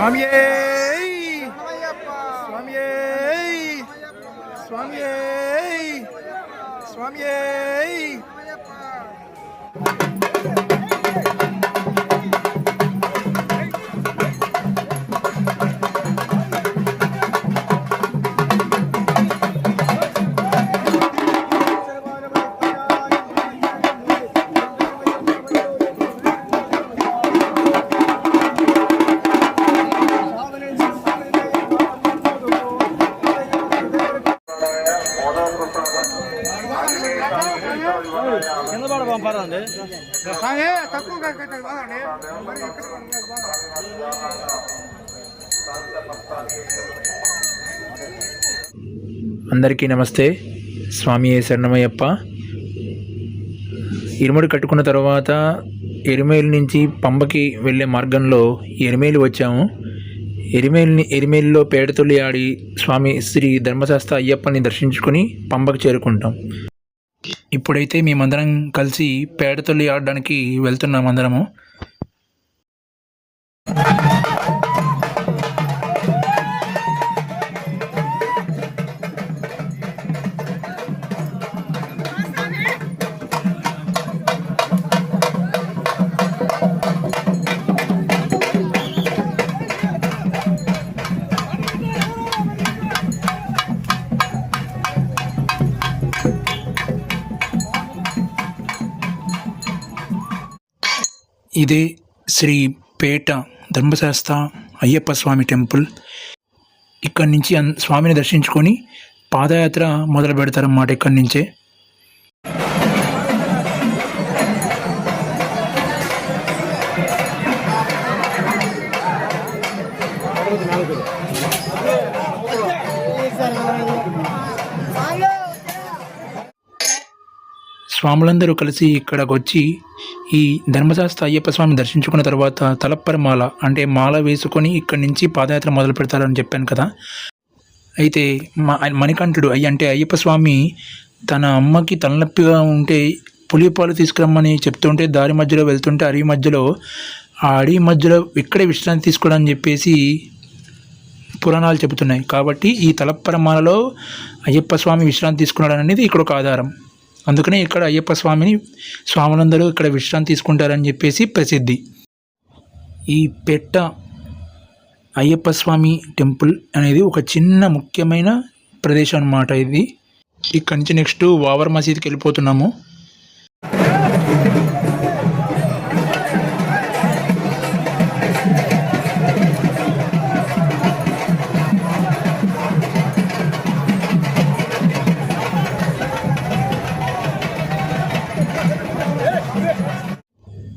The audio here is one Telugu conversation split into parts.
స్వామియే! స్వామియే! స్వామియే! స్వామియే! అందరికీ నమస్తే. స్వామి శరణమయ్యప్ప. ఇరుముడు కట్టుకున్న తర్వాత ఎరిమేలు నుంచి పంబకి వెళ్ళే మార్గంలో ఎరిమేలు వచ్చాము. ఎరిమేలిని ఎరిమేలిలో పేడతొలి ఆడి స్వామి శ్రీ ధర్మశాస్త్ర అయ్యప్పని దర్శించుకొని పంబకి చేరుకుంటాం. ఇప్పుడైతే మేమందరం కలిసి పేడతొల్లి ఆడడానికి వెళ్తున్నాం అందరము. ఇదే శ్రీ పేట ధర్మశాస్త్ర అయ్యప్ప స్వామి టెంపుల్. ఇక్కడి నుంచి అన్- స్వామిని దర్శించుకొని పాదయాత్ర మొదలు పెడతారన్నమాట ఇక్కడి నుంచే. స్వాములందరూ కలిసి ఇక్కడికి వచ్చి ఈ ధర్మశాస్త్ర అయ్యప్ప స్వామి దర్శించుకున్న తర్వాత తలప్పర మాల అంటే మాల వేసుకొని ఇక్కడి నుంచి పాదయాత్ర మొదలు పెడతారని చెప్పాను కదా. అయితే మా మణికంఠుడు అయ్య అంటే అయ్యప్ప స్వామి తన అమ్మకి తలనొప్పిగా ఉంటే పులిపాలు తీసుకురమ్మని చెప్తుంటే దారి మధ్యలో వెళ్తుంటే అడవి మధ్యలో ఆ అడవి మధ్యలో ఇక్కడే విశ్రాంతి తీసుకోవడానికి చెప్పేసి పురాణాలు చెబుతున్నాయి. కాబట్టి ఈ తలపరమాలలో అయ్యప్ప స్వామి విశ్రాంతి తీసుకున్నాడు అనేది ఇక్కడ ఒక ఆధారం. అందుకనే ఇక్కడ అయ్యప్ప స్వామిని స్వాములందరూ ఇక్కడ విశ్రాంతి తీసుకుంటారని చెప్పేసి ప్రసిద్ధి. ఈ పెట్ట అయ్యప్ప స్వామి టెంపుల్ అనేది ఒక చిన్న ముఖ్యమైన ప్రదేశం అన్నమాట ఇది. ఇక్కడి నుంచి నెక్స్ట్ వావర్ మసీద్కి వెళ్ళిపోతున్నాము.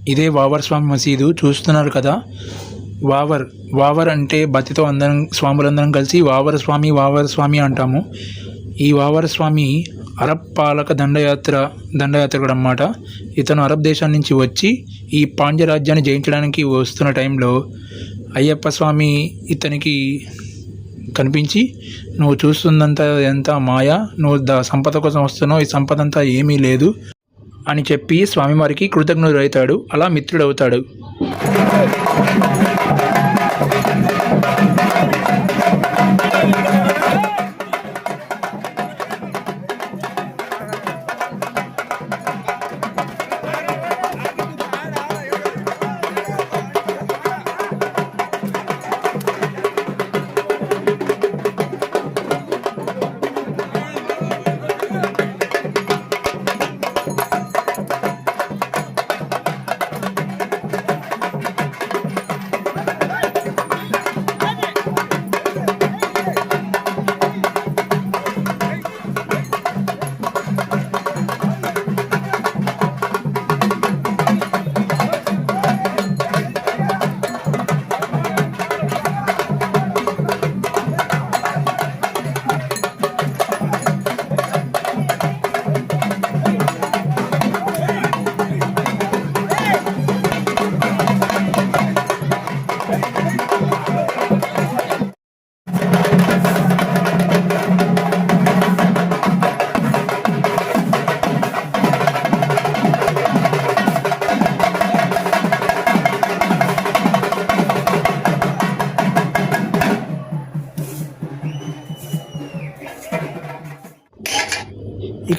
ఇదే వావర్ స్వామి మసీదు చూస్తున్నారు కదా? వావర్ వావర్ అంటే బతితో అందరం స్వాములందరం కలిసి వావర స్వామి వావర స్వామి అంటాము. ఈ వావర స్వామి అరబ్ పాలక దండయాత్ర దండయాత్రకుడు అన్నమాట ఇతను అరబ్ దేశం నుంచి వచ్చి ఈ పాండ్యరాజ్యాన్ని జయించడానికి వస్తున్న టైంలో అయ్యప్ప స్వామి ఇతనికి కనిపించి నువ్వు చూస్తుందంతా ఎంత మాయా? నువ్వు ద సంపద కోసం వస్తున్నావు ఈ సంపద అంతా ఏమీ లేదు. అని చెప్పి స్వామివారికి కృతజ్ఞుడు అవుతాడు అలా మిత్రుడవుతాడు.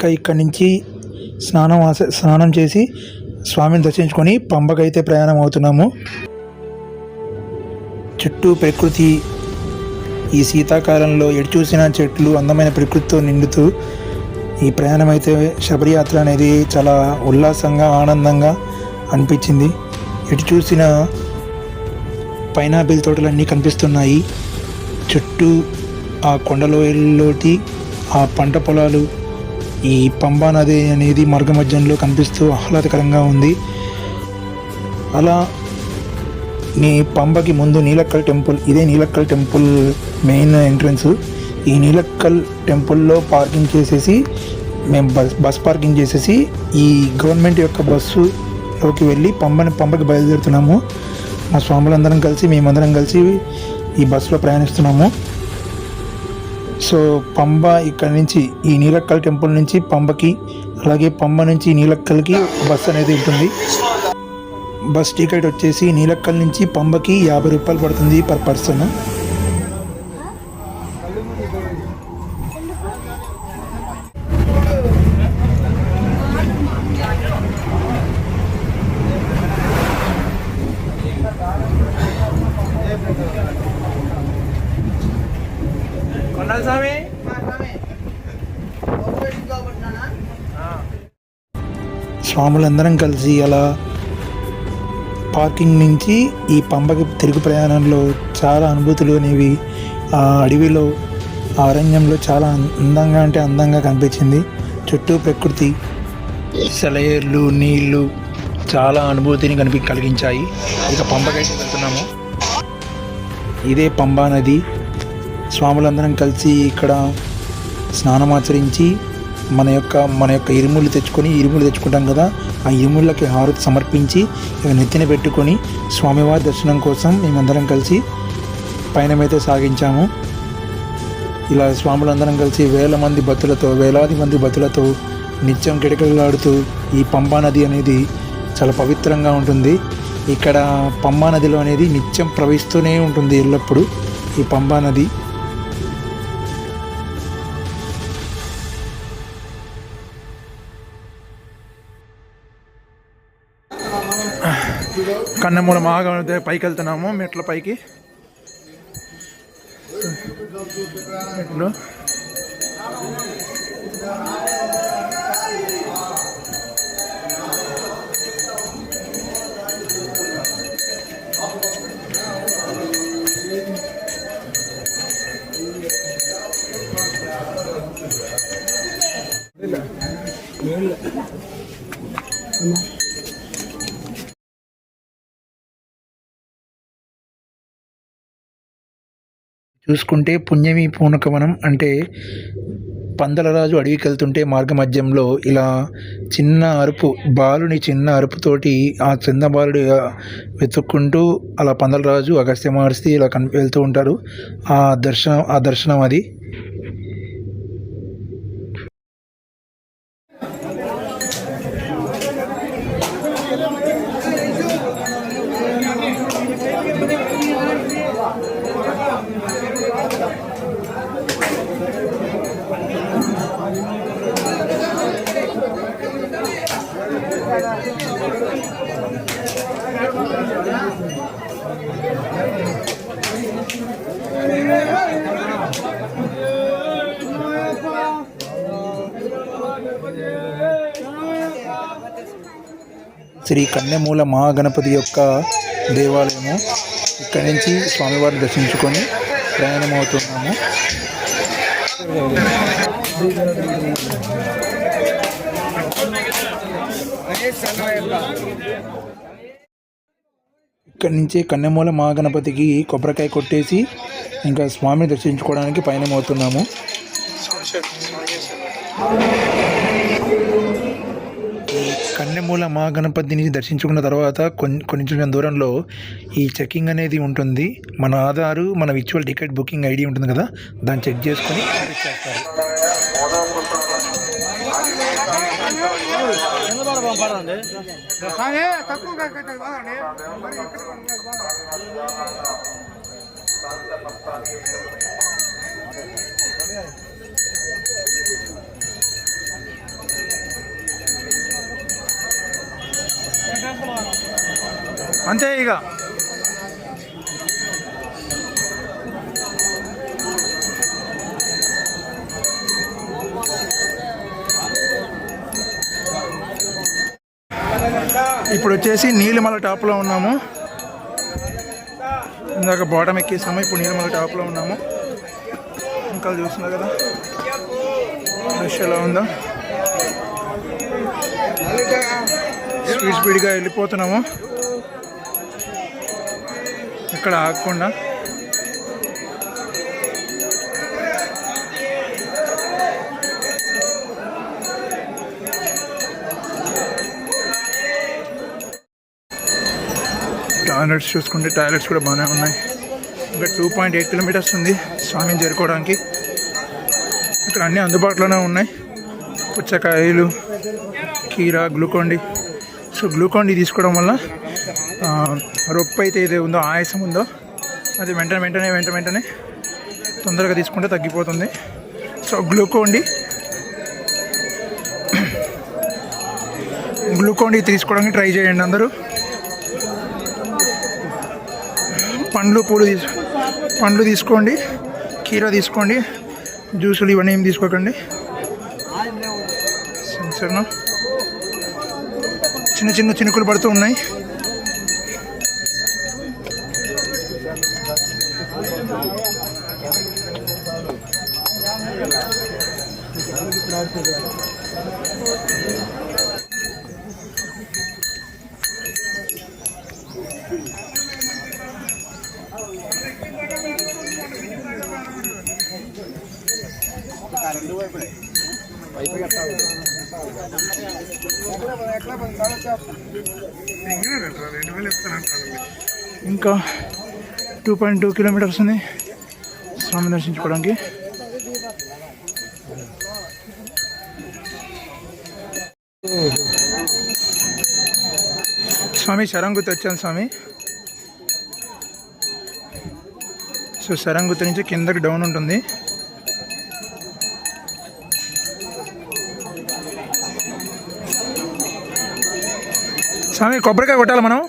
ఇక ఇక్కడి నుంచి స్నానం ఆస- స్నానం చేసి స్వామిని దర్శించుకొని పంబకైతే ప్రయాణం అవుతున్నాము. చుట్టూ ప్రకృతి ఈ శీతాకాలంలో ఎటు చూసిన చెట్లు అందమైన ప్రకృతితో నిండుతూ ఈ ప్రయాణం అయితే శబరియాత్ర అనేది చాలా ఉల్లాసంగా ఆనందంగా అనిపించింది. ఎటు చూసిన పైనాపిల్ తోటలన్నీ కనిపిస్తున్నాయి. చుట్టూ ఆ కొండలోయల్లోటి ఆ పంట పొలాలు ఈ పంబా నది అనేది మార్గ మధ్యంలో కనిపిస్తూ ఆహ్లాదకరంగా ఉంది. అలా నీ పంబకి ముందు నీలక్కల్ టెంపుల్ ఇదే నీలక్కల్ టెంపుల్ మెయిన్ ఎంట్రన్స్. ఈ నీలక్కల్ టెంపుల్లో పార్కింగ్ చేసేసి మేము బస్ బస్ పార్కింగ్ చేసేసి ఈ గవర్నమెంట్ యొక్క బస్సులోకి వెళ్ళి పంబని పంబకి బయలుదేరుతున్నాము. మా స్వాములందరం కలిసి మేమందరం కలిసి ఈ బస్సులో ప్రయాణిస్తున్నాము. సో పంబ ఇక్కడ నుంచి ఈ నీలక్కల్ టెంపుల్ నుంచి పంబకి అలాగే పంబ నుంచి నీలక్కల్కి బస్ అనేది ఉంటుంది. బస్ టికెట్ వచ్చేసి నీలక్కల్ నుంచి పంబకి యాభై రూపాయలు పడుతుంది పర్ పర్సన్ కొండల స్వామి స్వాములందరం కలిసి అలా పార్కింగ్ నుంచి ఈ పంబకి తిరుగు ప్రయాణంలో చాలా అనుభూతులు అనేవి ఆ అడవిలో ఆ అరణ్యంలో చాలా అందంగా అంటే అందంగా కనిపించింది. చుట్టూ ప్రకృతి సెలయేర్లు నీళ్ళు చాలా అనుభూతిని కనిపి కలిగించాయి. ఇక పంపకైతే వెళ్తున్నాము. ఇదే పంబా నది. స్వాములందరం కలిసి ఇక్కడ స్నానమాచరించి మన యొక్క మన యొక్క ఇరుములు తెచ్చుకొని ఇరుములు తెచ్చుకుంటాం కదా ఆ ఇరుములకి హారతి సమర్పించి నెత్తిన పెట్టుకొని స్వామివారి దర్శనం కోసం మేమందరం కలిసి పయనమైతే సాగించాము. ఇలా స్వాములందరం కలిసి వేల మంది భక్తులతో వేలాది మంది భక్తులతో నిత్యం కిటకిలాడుతూ ఈ పంబా నది అనేది చాలా పవిత్రంగా ఉంటుంది. ఇక్కడ పంబా నదిలో అనేది నిత్యం ప్రవహిస్తూనే ఉంటుంది ఎల్లప్పుడూ ఈ పంబా నది. అన్నమూల మహాగణ పైకి వెళ్తున్నాము మెట్ల పైకి. మెట్లు. చూసుకుంటే పుణ్యమి పూనకవనం అంటే పందలరాజు అడవికి వెళ్తుంటే మార్గ మధ్యంలో ఇలా చిన్న అరుపు బాలుని చిన్న అరుపుతోటి ఆ చిన్న బాలుడు వెతుక్కుంటూ అలా పందలరాజు అగస్త్య మహర్షి ఇలా కన్ వెళ్తూ ఉంటారు ఆ దర్శనం ఆ దర్శనం అది. శ్రీ కన్నెమూల మహాగణపతి యొక్క దేవాలయము ఇక్కడి నుంచి స్వామివారిని దర్శించుకొని ప్రయాణం అవుతున్నాము ఇక్కడి నుంచి కన్నెమూల మహాగణపతికి కొబ్బరికాయ కొట్టేసి ఇంకా స్వామిని దర్శించుకోవడానికి పయనం అవుతున్నాము కన్నెమూల మహాగణపతిని దర్శించుకున్న తర్వాత కొన్ని కొంచెం దూరంలో ఈ చెకింగ్ అనేది ఉంటుంది. మన ఆధారు మన విచువల్ టికెట్ బుకింగ్ ఐడి ఉంటుంది కదా దాన్ని చెక్ చేసుకొని చేస్తారు అంతే ఇక. ఇప్పుడు వచ్చేసి నీలిమల టాప్లో ఉన్నాము. ఇందాక బాటం ఎక్కేసాము ఇప్పుడు నీలిమల టాప్లో ఉన్నాము. ఇంకా చూస్తున్నా కదా? ఫ్రెష్ ఎలా ఉందా. స్పీడ్ స్పీడ్గా వెళ్ళిపోతున్నాము. ఇక్కడ ఆగకుండా. టాయిలెట్స్ చూసుకుంటే టాయిలెట్స్ కూడా బాగానే ఉన్నాయి. ఇంకా టూ పాయింట్ ఎయిట్ కిలోమీటర్స్ ఉంది స్వామిని చేరుకోవడానికి. ఇక్కడ అన్నీ అందుబాటులోనే ఉన్నాయి. పుచ్చకాయలు కీరా గ్లూకోండి. సో గ్లూకోండి తీసుకోవడం వల్ల రొప్పి అయితే ఏదో ఉందో ఆయాసం ఉందో అది వెంటనే వెంటనే వెంట వెంటనే తొందరగా తీసుకుంటే తగ్గిపోతుంది. సో గ్లూకోండి. గ్లూకోండి తీసుకోవడానికి ట్రై చేయండి అందరూ. పండ్లు పూలు తీసు పండ్లు తీసుకోండి కీర తీసుకోండి జ్యూసులు ఇవన్నీ ఏం తీసుకోకండి. సరేనా? చిన్న చిన్న చినుకులు పడుతూ ఉన్నాయి. ఇంకా టూ పాయింట్ టూ కిలోమీటర్స్ ఉంది. స్వామి దర్శించుకోవడానికి. స్వామి శరంగుతి వచ్చాను స్వామి. సో శరంగుతి నుంచి కిందకి డౌన్ ఉంటుంది. స్వామి కొబ్బరికాయ కొట్టాలి మనం?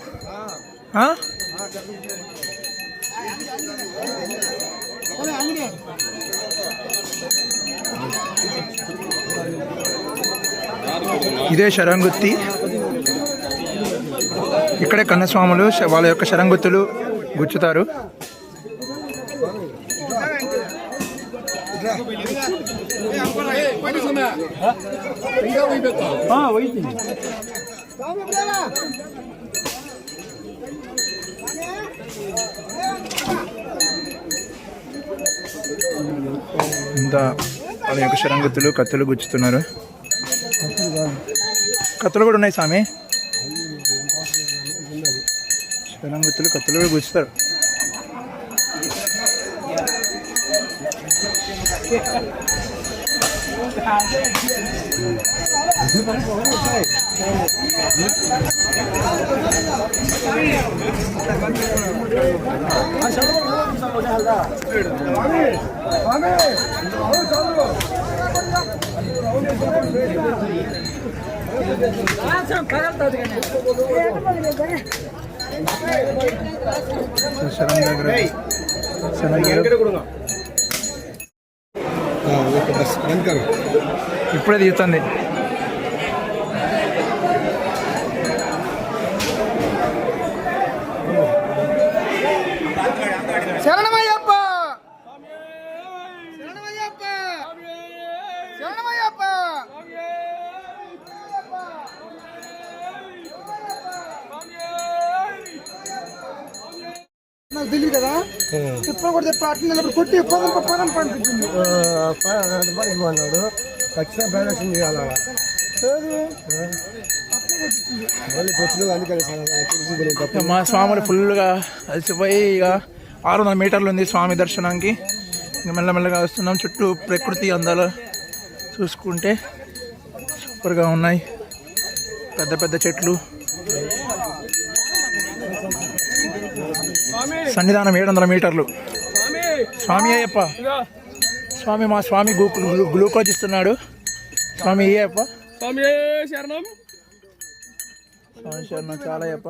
ఇదే శరంగుత్తి. ఇక్కడే కన్నస్వాములు వాళ్ళ యొక్క శరంగుత్తులు గుచ్చుతారు. ఇంత వాళ్ళ యొక్క శరంగుత్తులు కత్తులు గుచ్చుతున్నారు. కత్తులు కూడా ఉన్నాయి స్వామి. శరంగుత్తులు కత్తులు కూడా గుచ్చుతారు. ఇప్పుడే తీస్తుంది శరణమయ్యప్ప శరణమయ్యప్ప శరణమయ్యప్ప నాకు తెలియదు కదా? ఇప్పుడు కూడా చెప్పి అట్లా నిలబడి కొట్టి పదం పదం పంపించింది. అన్నాడు. ఖచ్చితంగా చేయాలి? తెలిసి మా స్వాములు ఫుల్గా అలసిపోయి ఇక ఆరు వందల మీటర్లు ఉంది స్వామి దర్శనానికి. ఇక మెల్లమెల్లగా వస్తున్నాం. చుట్టూ ప్రకృతి అందాలు చూసుకుంటే సూపర్గా ఉన్నాయి. పెద్ద పెద్ద చెట్లు. సన్నిధానం ఏడు వందల మీటర్లు. స్వామి! అయ్యప్ప. స్వామి మా స్వామి గ్లూకోజ్ ఇస్తున్నాడు స్వామి అయ్యప్ప? స్వామి శరణం? స్వామి శరణం చాలా అయ్యప్ప.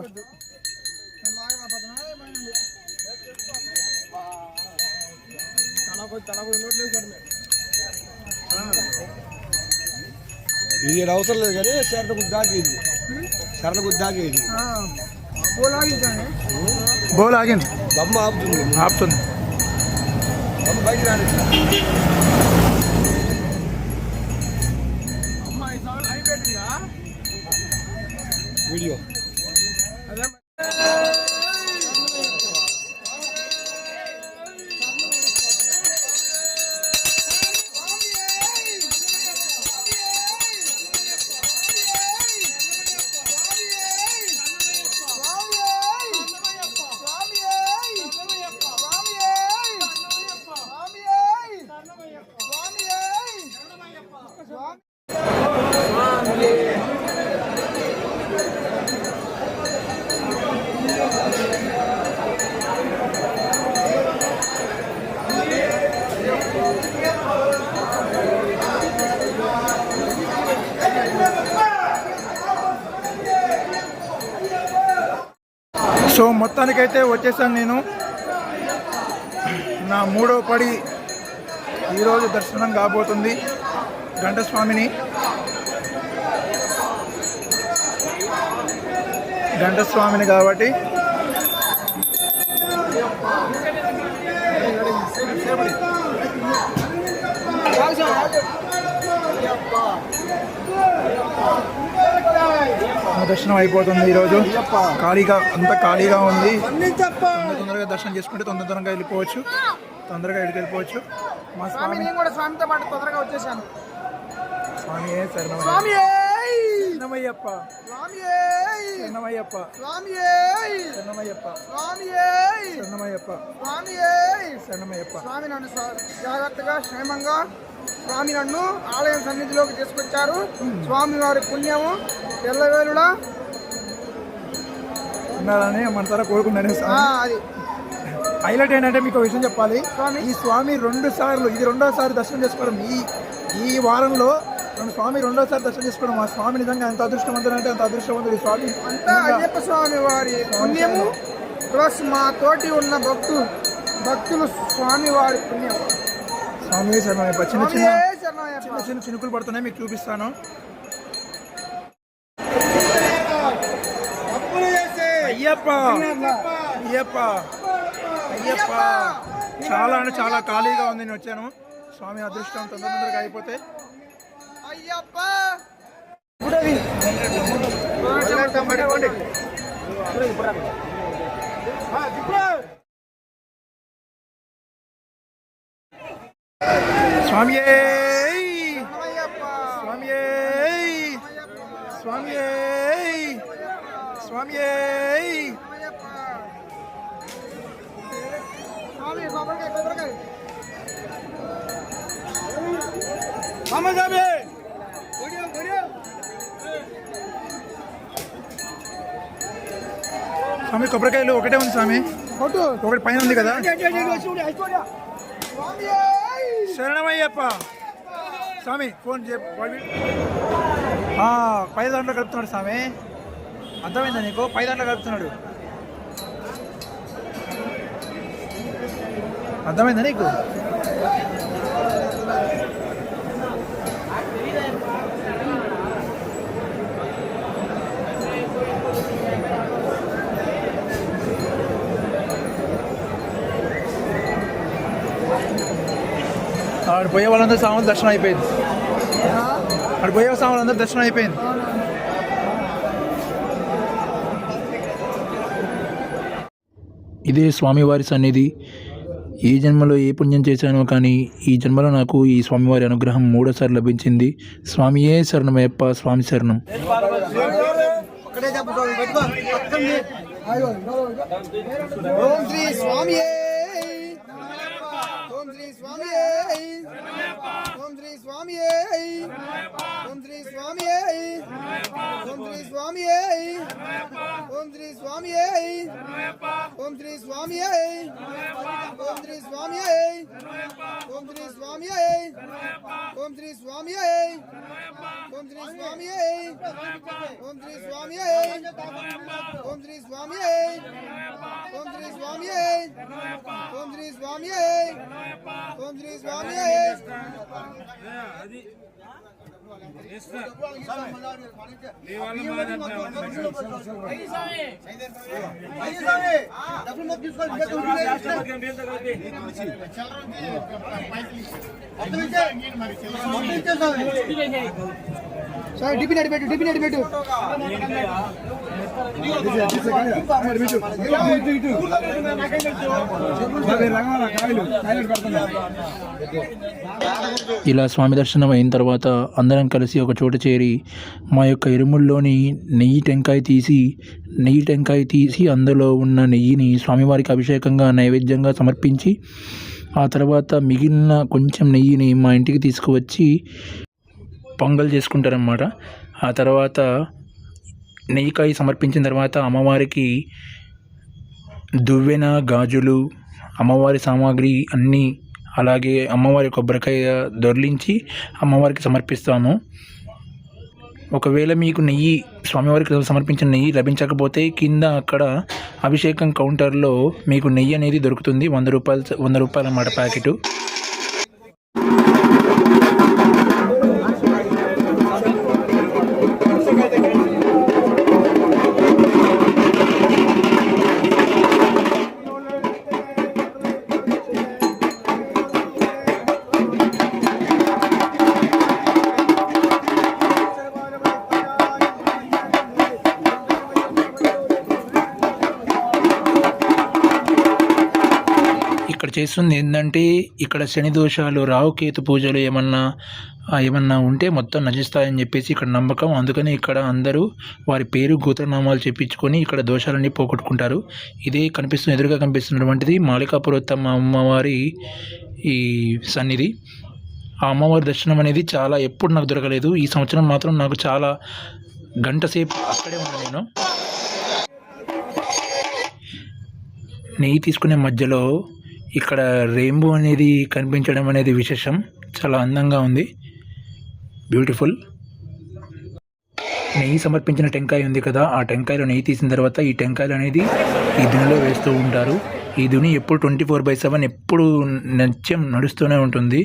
ఇది అవసరం లేదు కానీ శరణ గుద్దాకేది శరణ గుద్దాకేది బోలాగిన్ అమ్మ ఆపుతుంది ఆపుతుంది అమ్మ బయట రాలేదు వీడియో వచ్చేసాను నేను. నా మూడో పడి ఈరోజు దర్శనం కాబోతుంది ఘంటస్వామిని. ఘంటస్వామిని కాబట్టి. Yeah. దర్శనం అయిపోతుంది ఈరోజు. ఖాళీగా అంత ఖాళీగా ఉంది. తొందర తొందరగా దర్శనం చేసుకుంటే తొందర తొందరగా వెళ్ళిపోవచ్చు. తొందరగా ఇక్కడికి వెళ్ళిపోవచ్చు. మా స్వామి నేను కూడా స్వామితో పాటు తొందరగా వచ్చేసాను. స్వామి స్వామి శరణమయ్యప్ప. స్వామి శరణమయ్యప్ప. స్వామి శరణమయ్యప్ప. స్వామి శరణమయ్యప్ప. స్వామి శరణమయ్యప్ప. స్వామి నన్ను సా- జాగ్రత్తగా క్షేమంగా స్వామి నన్ను ఆలయం సన్నిధిలోకి తీసుకొచ్చారు. స్వామి వారి పుణ్యము తెల్లవేలులా ఉండాలని మనసారా కోరుకున్నాను ఆ, స్వామి. అది. హైలైట్ ఏంటంటే మీకు విషయం చెప్పాలి. స్వామి. ఈ స్వామి రెండు సార్లు ఇది రెండోసారి దర్శనం చేసుకోవడం ఈ ఈ వారంలో రెండు స్వామి రెండోసారి దర్శనం చేసుకోవడం మా స్వామి నిజంగా ఎంత అదృష్టవంతుడు అంటే అంత అదృష్టవంతుడు ఈ స్వామి. అంతా అయ్యప్ప స్వామి వారి పుణ్యము ప్లస్ మా తోటి ఉన్న భక్తు భక్తులు స్వామి వారి పుణ్యం స్వామి చిన్న చిన్న. చిన్న చిన్న చినుకులు పడుతున్నాయి మీకు చూపిస్తాను. అయ్యప్ప. అయ్యప్ప. అయ్యప్ప. చాలా అంటే చాలా ఖాళీగా ఉంది నేను వచ్చాను. స్వామి అదృష్టం తొందర తొందరగా అయిపోతే అయ్యప్ప. స్వామి స్వామి స్వామి స్వామి అయ్యప్ప స్వామి స్వామి కొబ్బరికాయలు ఒకటే ఉంది స్వామి ఒకటి పైన ఉంది కదా స్వామి శరణమయ్యప్ప. స్వామి ఫోన్ చెప్పు పై దాంట్లో కలుపుతున్నాడు స్వామి. అర్థమైందా నీకు? పై దాంట్లో కలుపుతున్నాడు. అర్థమైందా నీకు? ఆడు పోయే వాళ్ళందరూ సామాన్ దర్శనం అయిపోయింది. ఆడు పోయే సామాన్లందరూ దర్శనం అయిపోయింది. ఇదే స్వామివారి సన్నిధి. ఏ జన్మలో ఏ పుణ్యం చేశానో కానీ ఈ జన్మలో నాకు ఈ స్వామివారి అనుగ్రహం మూడోసారి లభించింది. స్వామియే శరణమయ్యప్ప స్వామి శరణం. ఓం శ్రీ స్వామి Valeu! శ్రీ స్వామి ఓం శ్రీ స్వామి ఓం శ్రీ స్వామి ఓం శ్రీ స్వామి ఓం శ్రీ స్వామి ఓం శ్రీ స్వామి ఓం శ్రీ స్వామి ఓం శ్రీ స్వామి ఓం శ్రీ స్వామి ఓం శ్రీ స్వామి ఓం శ్రీ స్వామి ఓం శ్రీ స్వామి ఓం శ్రీ స్వామి ఓం శ్రీ సార్ డిపి నడిపెట్టు డిపి నడిపెట్టు ఇలా స్వామి దర్శనం అయిన తర్వాత అందరం కలిసి ఒక చోట చేరి మా యొక్క ఇరుముల్లోని నెయ్యి టెంకాయ తీసి నెయ్యి టెంకాయ తీసి అందులో ఉన్న నెయ్యిని స్వామివారికి అభిషేకంగా నైవేద్యంగా సమర్పించి ఆ తర్వాత మిగిలిన కొంచెం నెయ్యిని మా ఇంటికి తీసుకువచ్చి పొంగల్ చేసుకుంటారన్నమాట. ఆ తర్వాత నెయ్యికాయ సమర్పించిన తర్వాత అమ్మవారికి దువ్వెన గాజులు అమ్మవారి సామాగ్రి అన్నీ అలాగే అమ్మవారి కొబ్బరికాయ దొర్లించి అమ్మవారికి సమర్పిస్తాము. ఒకవేళ మీకు నెయ్యి స్వామివారికి సమర్పించిన నెయ్యి లభించకపోతే కింద అక్కడ అభిషేకం కౌంటర్లో మీకు నెయ్యి అనేది దొరుకుతుంది. వంద రూపాయలు వంద రూపాయల అన్నమాట ప్యాకెట్. చేస్తుంది ఏంటంటే ఇక్కడ శని దోషాలు రావుకేతు పూజలు ఏమన్నా ఏమన్నా ఉంటే మొత్తం నశిస్తాయని చెప్పేసి ఇక్కడ నమ్మకం. అందుకని ఇక్కడ అందరూ వారి పేరు గోత్రనామాలు చెప్పించుకొని ఇక్కడ దోషాలన్నీ పోగొట్టుకుంటారు. ఇదే కనిపిస్తున్న ఎదురుగా కనిపిస్తున్నటువంటిది మాలికాపురోత్తమ అమ్మవారి ఈ సన్నిధి. ఆ అమ్మవారి దర్శనం అనేది చాలా ఎప్పుడు నాకు దొరకలేదు. ఈ సంవత్సరం మాత్రం నాకు చాలా గంట సేపు అక్కడే ఉన్నాను నేను. నెయ్యి తీసుకునే మధ్యలో ఇక్కడ రెయిన్బో అనేది కనిపించడం అనేది విశేషం. చాలా అందంగా ఉంది. బ్యూటిఫుల్ నెయ్యి సమర్పించిన టెంకాయ ఉంది కదా ఆ టెంకాయలో నెయ్యి తీసిన తర్వాత ఈ టెంకాయలు అనేది ఈ దునిలో వేస్తూ ఉంటారు. ఈ దుని ఎప్పుడు ట్వంటీ ఫోర్ బై సెవెన్ ఎప్పుడు నృత్యం నడుస్తూనే ఉంటుంది.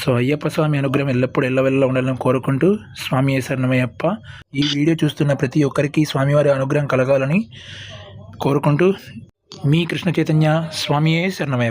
సో అయ్యప్ప స్వామి అనుగ్రహం ఎల్లప్పుడూ ఎల్లవెల్ల ఉండాలని కోరుకుంటూ స్వామి శరణమయ్యప్ప. ఈ వీడియో చూస్తున్న ప్రతి ఒక్కరికి స్వామివారి అనుగ్రహం కలగాలని కోరుకుంటూ మీ కృష్ణ చైతన్య స్వామియే శరణమయ్యప్ప.